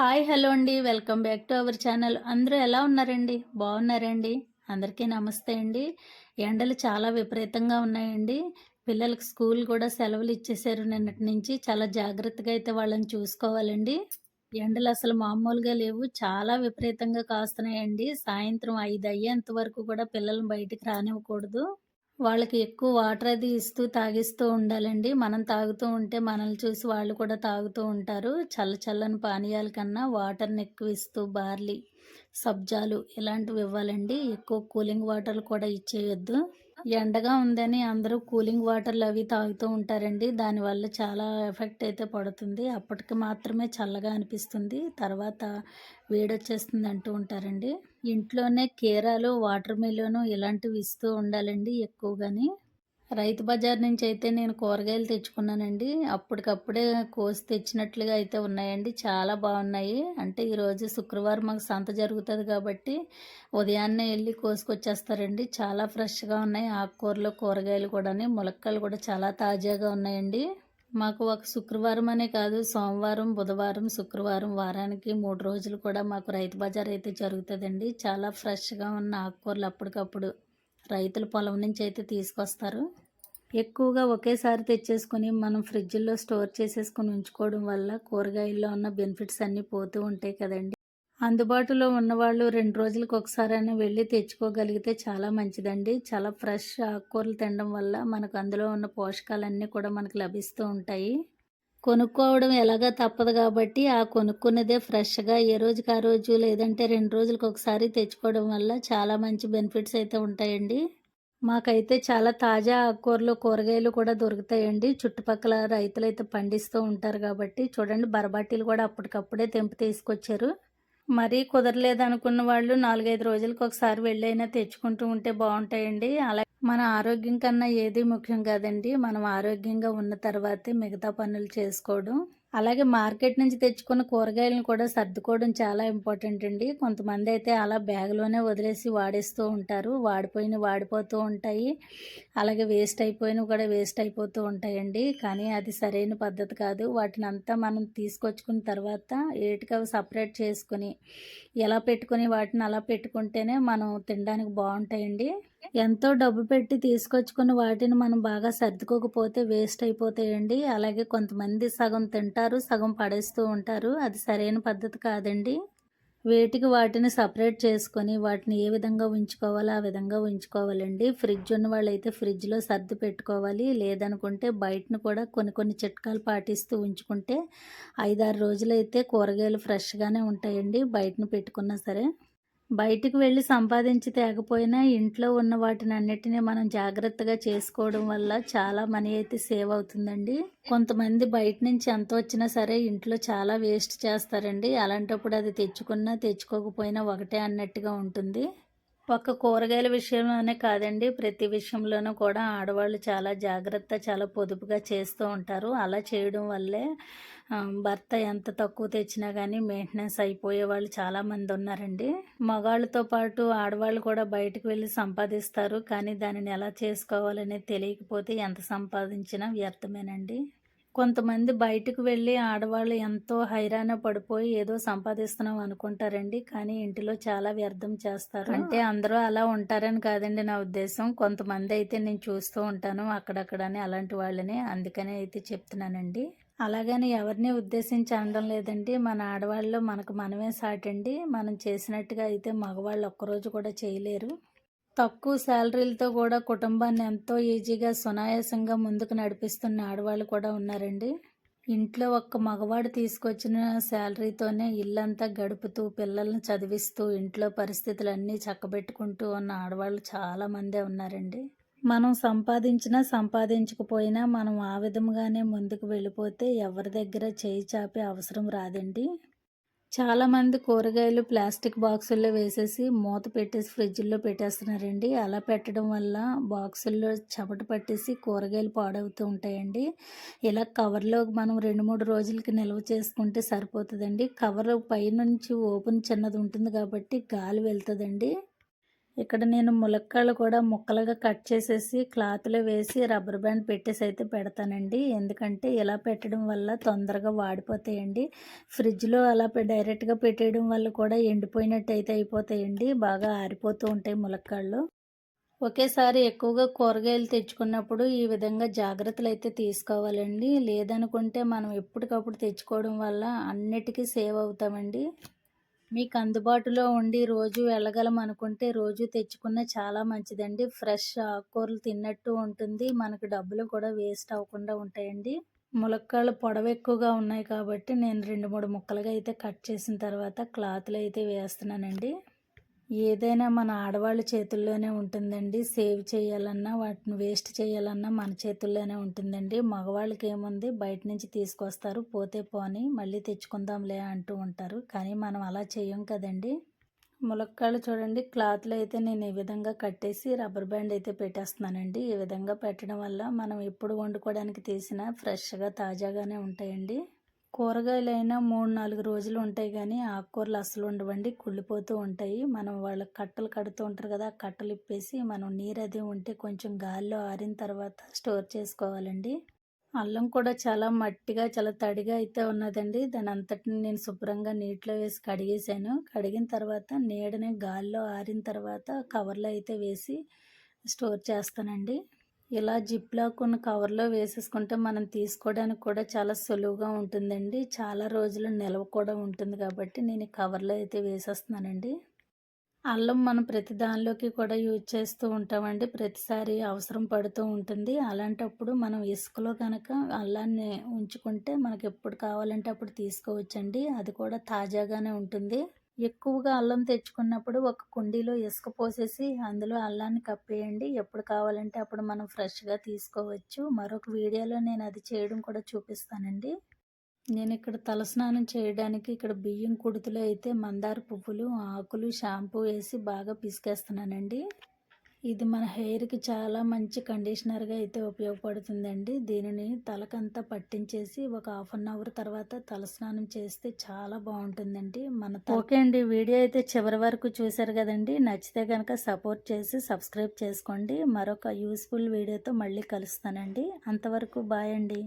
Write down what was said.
Hi hello అండి. Welcome back to our channel. అందరూ ఎలా ఉన్నారండి? బాగున్నారండి? అందరికీ నమస్తే అండి. ఎండలు చాలా విపరీతంగా ఉన్నాయండి. పిల్లలకు స్కూల్ కూడా సెలవులు ఇచ్చేసారు నిన్నటి నుంచి. చాలా జాగ్రత్తగా అయితే వాళ్ళని చూసుకోవాలండి. ఎండలు అసలు మామూలుగా లేవు. చాలా విపరీతంగా కాస్తున్నాయండి. సాయంత్రం ఐదు అయ్యేంత వరకు కూడా పిల్లల్ని బయటికి రానివ్వకూడదు. వాళ్ళకి ఎక్కువ వాటర్ అది ఇస్తూ తాగిస్తూ ఉండాలండి. మనం తాగుతూ ఉంటే మనల్ని చూసి వాళ్ళు కూడా తాగుతూ ఉంటారు. చల్ల చల్లని పానీయాల కన్నా వాటర్ని ఎక్కువ ఇస్తూ బార్లీ సబ్జాలు ఇలాంటివి ఇవ్వాలండి. ఎక్కువ కూలింగ్ వాటర్లు కూడా ఇచ్చేయొద్దు. ఎండగా ఉందని అందరూ కూలింగ్ వాటర్లు అవి తాగుతూ ఉంటారండి. దానివల్ల చాలా ఎఫెక్ట్ అయితే పడుతుంది. అప్పటికి మాత్రమే చల్లగా అనిపిస్తుంది. తర్వాత వేడొచ్చేస్తుంది అంటూ ఉంటారండి. ఇంట్లోనే కీరాలు వాటర్ మిలోను ఇలాంటివి ఇస్తూ ఉండాలండి ఎక్కువగాని. రైతు బజార్ నుంచి అయితే నేను కూరగాయలు తెచ్చుకున్నానండి. అప్పటికప్పుడే కోసి తెచ్చినట్లుగా అయితే ఉన్నాయండి. చాలా బాగున్నాయి. అంటే ఈరోజు శుక్రవారం మాకు సంత జరుగుతుంది కాబట్టి ఉదయాన్నే వెళ్ళి కోసుకొచ్చేస్తారండి. చాలా ఫ్రెష్గా ఉన్నాయి. ఆకుకూరలు కూరగాయలు కూడా ములక్కాయలు కూడా చాలా తాజాగా ఉన్నాయండి. మాకు ఒక శుక్రవారం అనే కాదు సోమవారం బుధవారం శుక్రవారం వారానికి మూడు రోజులు కూడా మాకు రైతు బజార్ అయితే జరుగుతుందండి. చాలా ఫ్రెష్గా ఉన్న ఆకుకూరలు అప్పటికప్పుడు రైతుల పొలం నుంచి అయితే తీసుకొస్తారు. ఎక్కువగా ఒకేసారి తెచ్చేసుకొని మనం ఫ్రిడ్జ్లో స్టోర్ చేసేసుకొని ఉంచుకోవడం వల్ల కూరగాయల్లో ఉన్న బెనిఫిట్స్ అన్నీ పోతూ ఉంటాయి కదండి. అందుబాటులో ఉన్నవాళ్ళు రెండు రోజులకు ఒకసారైనా వెళ్ళి తెచ్చుకోగలిగితే చాలా మంచిదండి. చాలా ఫ్రెష్ ఆకుకూరలు తినడం వల్ల మనకు అందులో ఉన్న పోషకాలన్నీ కూడా మనకు లభిస్తూ ఉంటాయి. కొనుక్కోవడం ఎలాగా తప్పదు కాబట్టి ఆ కొనుక్కున్నదే ఫ్రెష్గా ఏ రోజుకి ఆ రోజు లేదంటే రెండు రోజులకు ఒకసారి తెచ్చుకోవడం వల్ల చాలా మంచి బెనిఫిట్స్ అయితే ఉంటాయండి. మాకైతే చాలా తాజా ఆకుకూరలు కూరగాయలు కూడా దొరుకుతాయండి. చుట్టుపక్కల రైతులు అయితే పండిస్తూ ఉంటారు కాబట్టి చూడండి బరబాటీలు కూడా అప్పటికప్పుడే తెంపు తీసుకొచ్చారు. మరీ కుదరలేదు అనుకున్న వాళ్ళు నాలుగైదు రోజులకు ఒకసారి వెళ్ళైనా తెచ్చుకుంటూ ఉంటే బాగుంటాయండి. అలా మన ఆరోగ్యం కన్నా ఏది ముఖ్యం కాదండి. మనం ఆరోగ్యంగా ఉన్న తర్వాతే మిగతా పనులు చేసుకోవడం. అలాగే మార్కెట్ నుంచి తెచ్చుకున్న కూరగాయలను కూడా సర్దుకోవడం చాలా ఇంపార్టెంట్ అండి. కొంతమంది అయితే అలా బ్యాగ్లోనే వదిలేసి వాడేస్తూ ఉంటారు. వాడిపోయిన వాడిపోతూ ఉంటాయి. అలాగే వేస్ట్ అయిపోయినవి కూడా వేస్ట్ అయిపోతూ ఉంటాయండి. కానీ అది సరైన పద్ధతి కాదు. వాటిని అంతా మనం తీసుకొచ్చుకున్న తర్వాత ఏటికవి సపరేట్ చేసుకుని ఎలా పెట్టుకుని వాటిని అలా పెట్టుకుంటేనే మనం తినడానికి బాగుంటాయండి. ఎంతో డబ్బు పెట్టి తీసుకొచ్చుకుని వాటిని మనం బాగా సర్దుకోకపోతే వేస్ట్ అయిపోతాయండి. అలాగే కొంతమంది సగం తింటారు. సగం పడేస్తూ ఉంటారు. అది సరైన పద్ధతి కాదండి. వేటికి వాటిని సపరేట్ చేసుకొని వాటిని ఏ విధంగా ఉంచుకోవాలో ఆ విధంగా ఉంచుకోవాలండి. ఫ్రిడ్జ్ ఉన్న వాళ్ళైతే ఫ్రిడ్జ్లో సర్ది పెట్టుకోవాలి. లేదనుకుంటే బయటను కూడా కొన్ని కొన్ని చిట్కాలు పాటిస్తూ ఉంచుకుంటే ఐదారు రోజులైతే కూరగాయలు ఫ్రెష్గానే ఉంటాయండి. బయటను పెట్టుకున్నా సరే. బయటకు వెళ్ళి సంపాదించి తేకపోయినా ఇంట్లో ఉన్న వాటిని అన్నిటినీ మనం జాగ్రత్తగా చేసుకోవడం వల్ల చాలా మనీ అయితే సేవ్ అవుతుందండి. కొంతమంది బయట నుంచి ఎంత వచ్చినా సరే ఇంట్లో చాలా వేస్ట్ చేస్తారండి. అలాంటప్పుడు అది తెచ్చుకున్నా తెచ్చుకోకపోయినా ఒకటే అన్నట్టుగా ఉంటుంది. ఒక్క కూరగాయల విషయంలోనే కాదండి. ప్రతి విషయంలోనూ కూడా ఆడవాళ్ళు చాలా జాగ్రత్త చాలా పొదుపుగా చేస్తూ ఉంటారు. అలా చేయడం వల్లే భర్త ఎంత తక్కువ తెచ్చినా కానీ మెయింటెనెన్స్ అయిపోయే వాళ్ళు చాలామంది ఉన్నారండి. మగాళ్ళతో పాటు ఆడవాళ్ళు కూడా బయటకు వెళ్ళి సంపాదిస్తారు. కానీ దానిని ఎలా చేసుకోవాలనేది తెలియకపోతే ఎంత సంపాదించినా వ్యర్థమేనండి. కొంతమంది బయటకు వెళ్ళి ఆడవాళ్ళు ఎంతో హైరాణ పడిపోయి ఏదో సంపాదిస్తున్నాం అనుకుంటారండి. కానీ ఇంటిలో చాలా వ్యర్థం చేస్తారు. అంటే అందరూ అలా ఉంటారని కాదండి నా ఉద్దేశం. కొంతమంది అయితే నేను చూస్తూ ఉంటాను అక్కడక్కడని అలాంటి వాళ్ళని. అందుకనే అయితే చెప్తున్నానండి. అలాగని ఎవరిని ఉద్దేశించి అనడం లేదండి. మన ఆడవాళ్ళు మనకు మనమే సాటండి. మనం చేసినట్టుగా అయితే మగవాళ్ళు ఒక్కరోజు కూడా చేయలేరు. తక్కువ శాలరీలతో కూడా కుటుంబాన్ని ఎంతో ఈజీగా సునాయాసంగా ముందుకు నడిపిస్తున్న ఆడవాళ్ళు కూడా ఉన్నారండి. ఇంట్లో ఒక్క మగవాడు తీసుకొచ్చిన శాలరీతోనే ఇల్లంతా గడుపుతూ పిల్లల్ని చదివిస్తూ ఇంట్లో పరిస్థితులన్నీ చక్కబెట్టుకుంటూ ఉన్న ఆడవాళ్ళు చాలామందే ఉన్నారండి. మనం సంపాదించినా సంపాదించకపోయినా మనం ఆ విధంగానే ముందుకు వెళ్ళిపోతే ఎవరి దగ్గర చేయి చాపే అవసరం రాదండి. చాలామంది కూరగాయలు ప్లాస్టిక్ బాక్సుల్లో వేసేసి మూత పెట్టేసి ఫ్రిడ్జ్లో పెట్టేస్తున్నారండి. అలా పెట్టడం వల్ల బాక్సుల్లో చెమట పట్టేసి కూరగాయలు పాడవుతూ ఉంటాయండి. ఇలా కవర్లో మనం రెండు మూడు రోజులకి నిల్వ చేసుకుంటే సరిపోతుందండి. కవర్ పైనుంచి ఓపెన్ చిన్నది ఉంటుంది కాబట్టి గాలి వెళ్తుందండి. ఇక్కడ నేను ములక్కాళ్ళు కూడా ముక్కలుగా కట్ చేసేసి క్లాత్లో వేసి రబ్బర్ బ్యాండ్ పెట్టేసి అయితే పెడతానండి. ఎందుకంటే ఇలా పెట్టడం వల్ల తొందరగా వాడిపోతాయండి. ఫ్రిడ్జ్లో అలా డైరెక్ట్గా పెట్టేయడం వల్ల కూడా ఎండిపోయినట్టు అయితే అయిపోతాయండి. బాగా ఆరిపోతూ ఉంటాయి ములక్కాళ్ళు ఒకేసారి ఎక్కువగా కూరగాయలు తెచ్చుకున్నప్పుడు ఈ విధంగా జాగ్రత్తలు అయితే తీసుకోవాలండి. లేదనుకుంటే మనం ఎప్పటికప్పుడు తెచ్చుకోవడం వల్ల అన్నిటికీ సేవ్ అవుతామండి. మీకు అందుబాటులో ఉండి రోజు వెళ్ళగలం అనుకుంటే రోజు తెచ్చుకున్న చాలా మంచిదండి. ఫ్రెష్ ఆకుకూరలు తిన్నట్టు ఉంటుంది. మనకు డబ్బులు కూడా వేస్ట్ అవ్వకుండా ఉంటాయండి. ములక్కాళ్ళు పొడవు ఎక్కువగా ఉన్నాయి కాబట్టి నేను రెండు మూడు ముక్కలుగా అయితే కట్ చేసిన తర్వాత క్లాత్లో అయితే వేస్తున్నానండి. ఏదైనా మన ఆడవాళ్ళ చేతుల్లోనే ఉంటుందండి. సేవ్ చేయాలన్నా వాటిని వేస్ట్ చేయాలన్నా మన చేతుల్లోనే ఉంటుందండి. మగవాళ్ళకి ఏముంది బయట నుంచి తీసుకొస్తారు. పోతే పోని మళ్ళీ తెచ్చుకుందాంలే అంటూ ఉంటారు. కానీ మనం అలా చేయం కదండి. ములక్కాళ్ళు చూడండి. క్లాత్లో అయితే నేను ఈ విధంగా కట్టేసి రబ్బర్ బ్యాండ్ అయితే పెట్టేస్తున్నానండి. ఈ విధంగా పెట్టడం వల్ల మనం ఎప్పుడు వండుకోవడానికి తీసినా ఫ్రెష్గా తాజాగానే ఉంటాయండి. కూరగాయలైనా మూడు నాలుగు రోజులు ఉంటాయి కానీ ఆకుకూరలు అస్సలు ఉండవండి. కుళ్ళిపోతూ ఉంటాయి. మనం వాళ్ళ కట్టలు కడుతూ ఉంటారు కదా ఆ కట్టలు ఇప్పేసి మనం నీరు అది ఉంటే కొంచెం గాలిలో ఆరిన తర్వాత స్టోర్ చేసుకోవాలండి. అల్లం కూడా చాలా మట్టిగా చాలా తడిగా అయితే ఉన్నదండి. దాని అంతటిని నేను శుభ్రంగా నీటిలో వేసి కడిగేసాను కడిగిన తర్వాత నీడని గాలిలో ఆరిన తర్వాత కవర్లో అయితే వేసి స్టోర్ చేస్తానండి. ఇలా జిప్ లాక్ ఉన్న కవర్లో వేసేసుకుంటే మనం తీసుకోవడానికి కూడా చాలా సులువుగా ఉంటుందండి. చాలా రోజులు నిల్వ కూడా ఉంటుంది కాబట్టి నేను ఈ కవర్లో అయితే వేసేస్తున్నానండి. అల్లం మనం ప్రతి దానిలోకి కూడా యూజ్ చేస్తూ ఉంటామండి. ప్రతిసారి అవసరం పడుతూ ఉంటుంది. అలాంటప్పుడు మనం ఇసుకలో కనుక అల్లాన్ని ఉంచుకుంటే మనకి ఎప్పుడు కావాలంటే అప్పుడు తీసుకోవచ్చండి. అది కూడా తాజాగానే ఉంటుంది. ఎక్కువగా అల్లం తెచ్చుకున్నప్పుడు ఒక కుండీలో ఇసుక పోసేసి అందులో అల్లాన్ని కప్పేయండి. ఎప్పుడు కావాలంటే అప్పుడు మనం ఫ్రెష్గా తీసుకోవచ్చు. మరొక వీడియోలో నేను అది చేయడం కూడా చూపిస్తానండి. నేను ఇక్కడ తలస్నానం చేయడానికి ఇక్కడ బియ్యం కుడుతులో అయితే మందార పువ్వులు ఆకులు షాంపూ వేసి బాగా పిసికేస్తున్నానండి. ఇది మన హెయిర్కి చాలా మంచి కండిషనర్గా అయితే ఉపయోగపడుతుందండి. దీనిని తలకంతా పట్టించేసి ఒక హాఫ్ అన్ అవర్ తర్వాత తలస్నానం చేస్తే చాలా బాగుంటుందండి. మన ఓకే అండి వీడియో అయితే చివరి వరకు చూశారు కదండి. నచ్చితే కనుక సపోర్ట్ చేసి సబ్స్క్రైబ్ చేసుకోండి. మరొక యూస్ఫుల్ వీడియోతో మళ్ళీ కలుస్తానండి. అంతవరకు బాయ్ అండి.